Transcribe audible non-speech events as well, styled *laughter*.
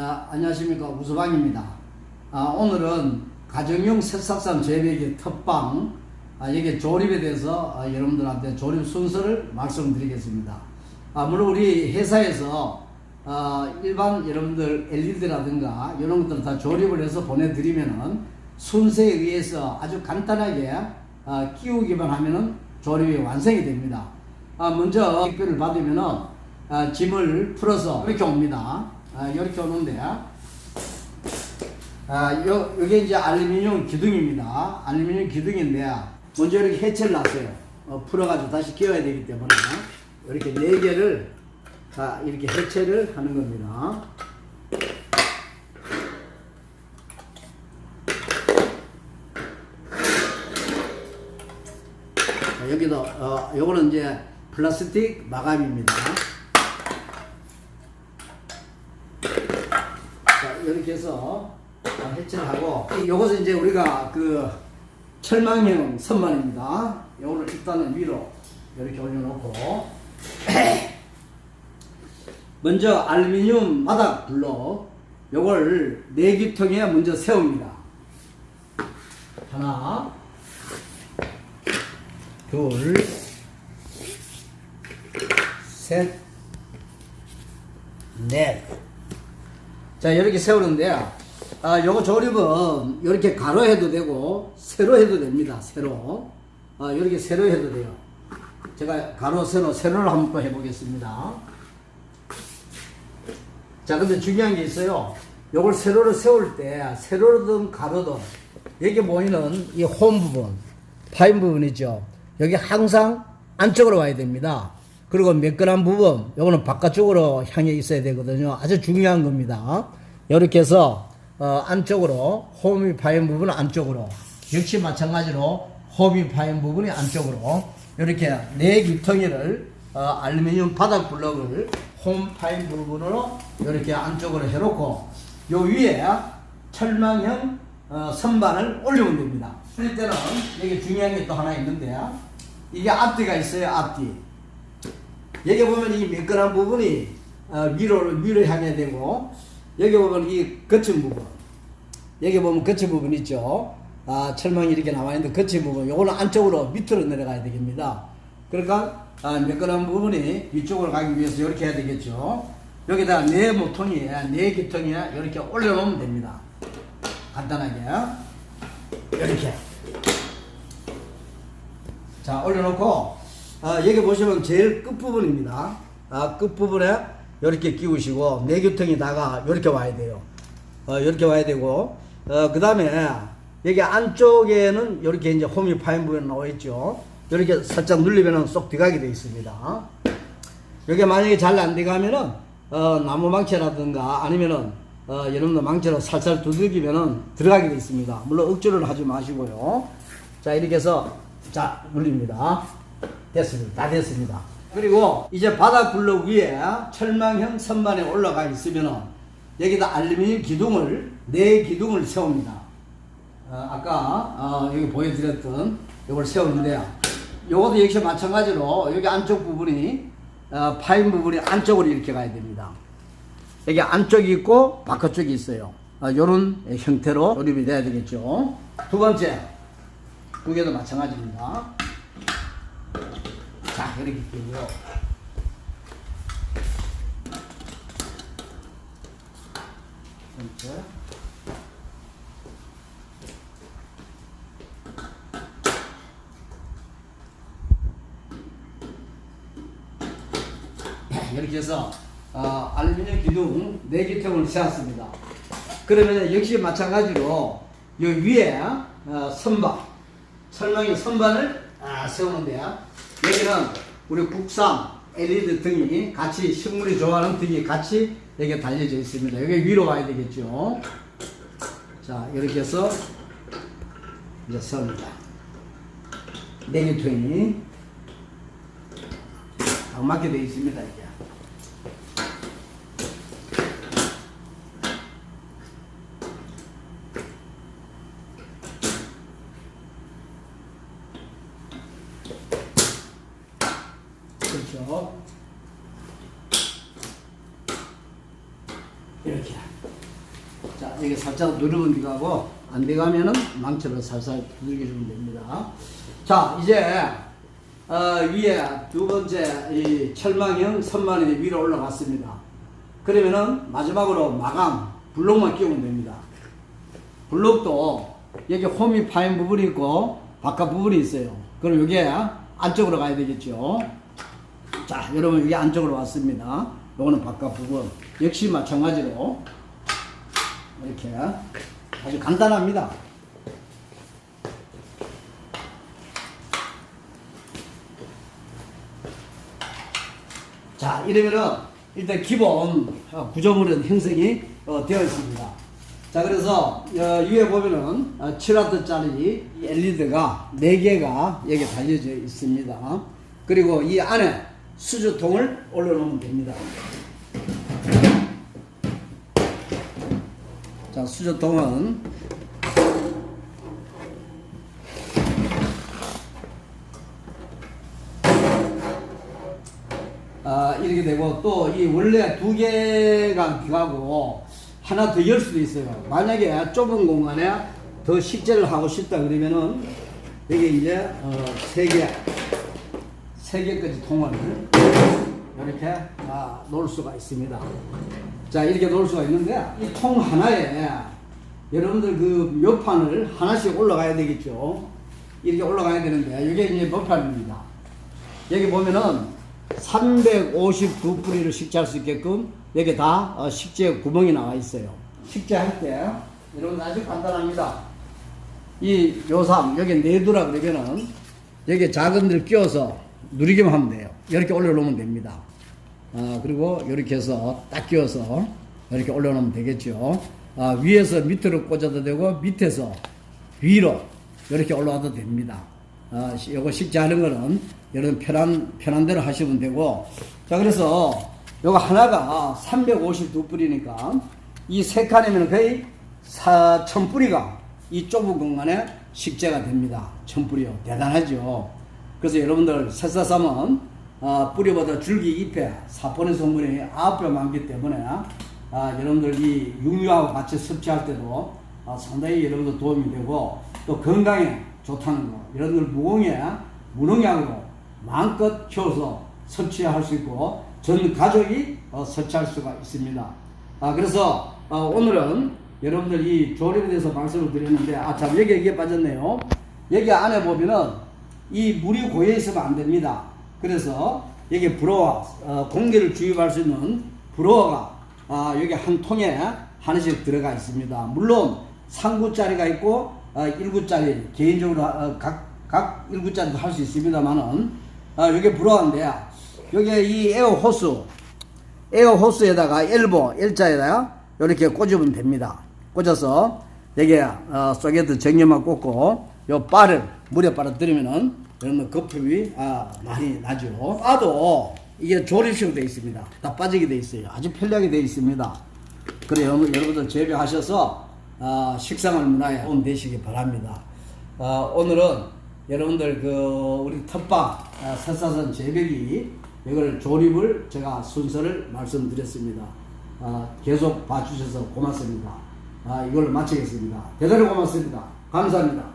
아, 안녕하십니까 우수방입니다. 아, 오늘은 가정용 새싹산 재배기 텃방 아, 여기 조립에 대해서 아, 여러분들한테 조립 순서를 말씀드리겠습니다. 아, 물론 우리 회사에서 아, 일반 여러분들 LED라든가 이런 것들 다 조립을 해서 보내드리면은 순서에 의해서 아주 간단하게 아, 끼우기만 하면은 조립이 완성이 됩니다. 아, 먼저 택배를 받으면은 아, 짐을 풀어서 이렇게 옵니다. 아, 이렇게 오는데 아, 요, 요게 이제 알루미늄 기둥입니다. 알루미늄 기둥인데 먼저 이렇게 해체를 놨어요. 어, 풀어가지고 다시 끼워야 되기 때문에 이렇게 네 개를 다 이렇게 해체를 하는 겁니다. 자, 여기도 어, 요거는 이제 플라스틱 마감입니다. 자, 이렇게 해서 다 해체를 하고 요것은 이제 우리가 그 철망형 선반입니다. 요거를 일단은 위로 이렇게 올려놓고 *clears throat* 먼저 알루미늄 바닥 블록 요걸 네 기통에 먼저 세웁니다. 하나 둘, 셋, 넷. 자, 이렇게 세우는데, 아, 요거 조립은 이렇게 가로 해도 되고, 세로 해도 됩니다. 세로. 아, 이렇게 세로 해도 돼요. 제가 가로, 세로, 세로를 한번 해보겠습니다. 자, 근데 중요한 게 있어요. 요걸 세로를 세울 때, 세로든 가로든, 여기 보이는 이 홈 부분, 파인 부분 있죠. 여기 항상 안쪽으로 와야 됩니다. 그리고 매끈한 부분, 요거는 바깥쪽으로 향해 있어야 되거든요. 아주 중요한 겁니다. 이렇게 해서, 어, 안쪽으로, 홈이 파인 부분은 안쪽으로, 역시 마찬가지로 홈이 파인 부분이 안쪽으로, 이렇게 네 기통이를, 어, 알루미늄 바닥 블럭을 홈 파인 부분으로 이렇게 안쪽으로 해놓고, 요 위에 철망형 어, 선반을 올리면 됩니다. 그럴 때는 여기 중요한 게 또 하나 있는데 이게 앞뒤가 있어요. 앞뒤. 여기 보면 이 매끈한 부분이 어, 위로 위로 향해 되고 여기 보면 이 거친 부분 여기 보면 거친 부분 있죠. 아, 철망이 이렇게 나와 있는데 거친 부분 요거는 안쪽으로 밑으로 내려가야 되겠습니다. 그러니까 아, 매끈한 부분이 위쪽으로 가기 위해서 이렇게 해야 되겠죠. 여기다 네 모통이에 네 기통이에 이렇게 올려놓으면 됩니다. 간단하게 이렇게 자 올려놓고 아, 여기 보시면 제일 끝부분입니다 아, 끝부분에 이렇게 끼우시고 내규통에다가 이렇게 와야 돼요 어, 이렇게 와야 되고 어, 그 다음에 여기 안쪽에는 이렇게 이제 홈이 파인 부분에 나와 있죠 이렇게 살짝 눌리면 쏙 들어가게 되어 있습니다 여기 만약에 잘 안 들어가면은 어, 나무 망치라든가 아니면은 어, 여러분들 망치로 살살 두들기면은 들어가게 돼 있습니다. 물론 억지로는 하지 마시고요. 자 이렇게 해서 자 눌립니다. 됐습니다. 다 됐습니다. 그리고 이제 바닥 블록 위에 철망형 선반에 올라가 있으면은 여기다 알루미늄 기둥을 네 기둥을 세웁니다. 어, 아까 어, 여기 보여드렸던 이걸 세우는데요. 요것도 역시 마찬가지로 여기 안쪽 부분이 어, 파인 부분이 안쪽으로 이렇게 가야 됩니다. 여기 안쪽이 있고 바깥쪽이 있어요. 아, 요런 형태로 조립이 돼야 되겠죠. 두 번째, 두 개도 마찬가지입니다. 자, 이렇게 끼고요. 번째. 이렇게 해서 어, 알루미늄 기둥 4기통을 세웠습니다. 그러면 역시 마찬가지로 요 위에 어, 선반, 설명의 선반을 아, 세우는데요. 여기는 우리 국산 LED 등이 같이 식물이 좋아하는 등이 같이 여기 달려져 있습니다. 여기 위로 와야 되겠죠. 자 이렇게 해서 이제 세웁니다. 4기통이 딱 맞게 되어 있습니다. 이게. 자, 이게 살짝 누르면 들어가고 안 들어가면은 망치로 살살 두들겨 주면 됩니다. 자, 이제 어, 위에 두 번째 이 철망형 선반이 위로 올라갔습니다. 그러면은 마지막으로 마감 블록만 끼우면 됩니다. 블록도 여기 홈이 파인 부분이 있고 바깥 부분이 있어요. 그럼 이게 안쪽으로 가야 되겠죠. 자, 여러분 여기 안쪽으로 왔습니다. 요거는 바깥 부분. 역시 마찬가지로 이렇게 아주 간단합니다. 자, 이러면은 일단 기본 어, 구조물은 형성이 어, 되어 있습니다. 자, 그래서 어, 위에 보면은 어, 7W짜리 LED가 4개가 여기 달려져 있습니다. 그리고 이 안에 수저통을 올려놓으면 됩니다. 자, 수저통은 아, 이렇게 되고 또 이 원래 두 개가 들어가고 하나 더 열 수도 있어요. 만약에 좁은 공간에 더 식재를 하고 싶다 그러면은 여기 이제 어, 세 개, 세 개까지 통을 이렇게 아, 놓을 수가 있습니다. 자 이렇게 놓을 수가 있는데 이 통 하나에 여러분들 그 묘판을 하나씩 올라가야 되겠죠. 이렇게 올라가야 되는데 이게 이제 묘판입니다. 여기 보면은 359뿌리를 식재할 수 있게끔 여기 다 어, 식재 구멍이 나와 있어요. 식재할 때 여러분 아주 간단합니다. 이 요삼 여기 내두라 그러면은 여기 작은 들 끼워서 누리기만 하면 돼요. 이렇게 올려놓으면 됩니다. 아, 그리고 이렇게 해서 딱 끼워서 이렇게 올려놓으면 되겠죠. 아, 위에서 밑으로 꽂아도 되고 밑에서 위로 이렇게 올라와도 됩니다. 아, 시- 요거 식재하는 거는 여러분 편한 편한 대로 하시면 되고 자 그래서 요거 하나가 352뿌리니까 이 세 칸이면 거의 4천 뿌리가 이 좁은 공간에 식재가 됩니다. 천 뿌리요 대단하죠. 그래서 여러분들 새사삼은 아, 뿌리보다 줄기 잎에 사포닌 성분이 9배 많기 때문에 아, 여러분들 이 육류하고 같이 섭취할 때도 아, 상당히 여러분들 도움이 되고 또 건강에 좋다는 거. 여러분들 무공에 무농약으로 마음껏 키워서 섭취할 수 있고 전 가족이 어, 섭취할 수가 있습니다. 아, 그래서 어, 오늘은 여러분들 이 조립에 대해서 말씀을 드렸는데 아참 여기 이게 빠졌네요. 여기 안에 보면은 이 물이 고여 있으면 안 됩니다. 그래서 여기 브로와 어, 공기를 주입할 수 있는 브로어가 아, 여기 한 통에 하나씩 들어가 있습니다. 물론 3구짜리가 있고 어, 1구짜리 개인적으로 어, 각, 각 1구짜리도 할 수 있습니다만은 아, 여기 브로어인데 여기 이 에어 호스 에어 호스에다가 엘보 L자에다가 이렇게 꽂으면 됩니다. 꽂아서 여기에 어, 소개트 정렬만 꽂고 요 바를 물에 빨아들이면은 여러분 거품이 아, 많이 나죠. 아도 이게 조립식으로 되어 있습니다. 다 빠지게 되어 있어요. 아주 편리하게 되어 있습니다. 그래 여러분, 여러분들 재배하셔서 아, 식생활 문화에 도움 되시기 바랍니다. 아, 오늘은 여러분들 그 우리 텃밭 아, 설사선 재배기 이걸 조립을 제가 순서를 말씀드렸습니다. 아, 계속 봐주셔서 고맙습니다. 아, 이걸로 마치겠습니다. 대단히 고맙습니다. 감사합니다.